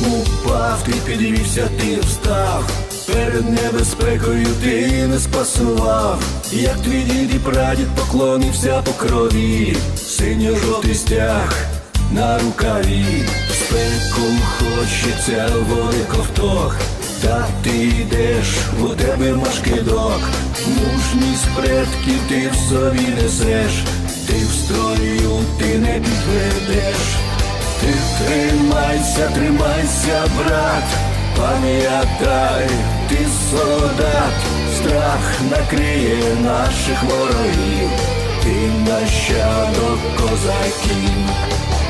Упав, ти підвівся, ти встав. Перед небезпекою ти не спасував, як твій дід і прадід поклонився по крові, синьо-жовтий стяг на рукаві, в спеку хочеться води ковток, та ти йдеш, у тебе машкидок, мужність предків ти в собі несеш, ти в строю, ти не підведеш. Тримайся, тримайся, брат, пам'ятай, ти солдат, страх накриє наших ворогів, ти нащадок козаків,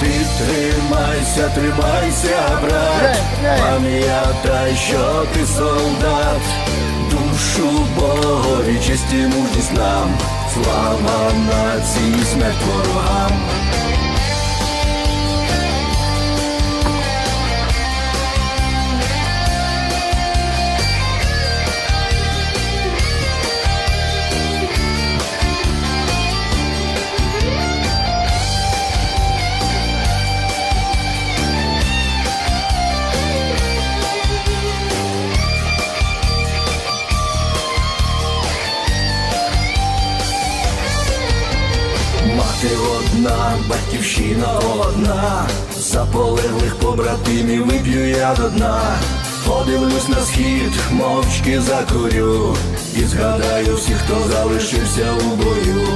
ти тримайся, тримайся, брат, пам'ятай, що ти солдат, душу Богові, честь і мужність нам, слава нації, смерть ворогам. Одна, батьківщина одна, за полеглих побратимів вип'ю я до дна. Подивлюсь на схід, мовчки закурю, і згадаю всіх, хто залишився у бою.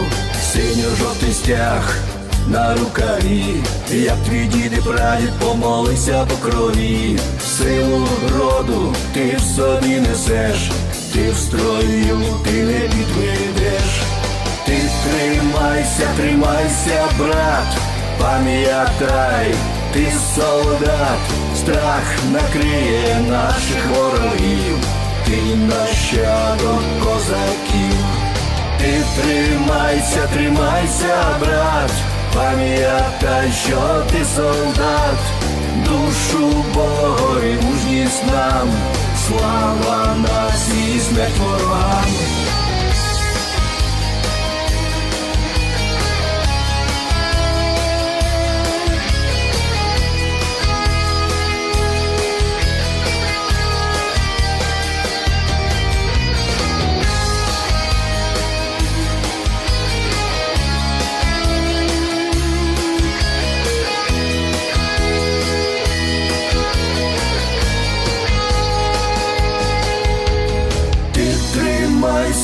Синьо-жовтий стяг на рукаві, як твій дід і прадід помолився по крові. Силу роду ти в собі несеш, ти в строю, ти не підведеш. Тримайся, тримайся, брат, пам'ятай, ти солдат, страх накриє наших ворогів, ти нащадок козаків, ти тримайся, тримайся, брат, пам'ятай, що ти солдат, душу Богові мужність нам, слава нації, смерть ворогам.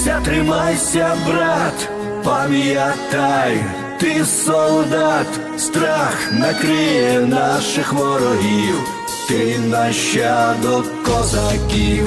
Тримайся, тримайся, брат, пам'ятай, ти солдат, страх накриє наших ворогів, ти нащадок козаків.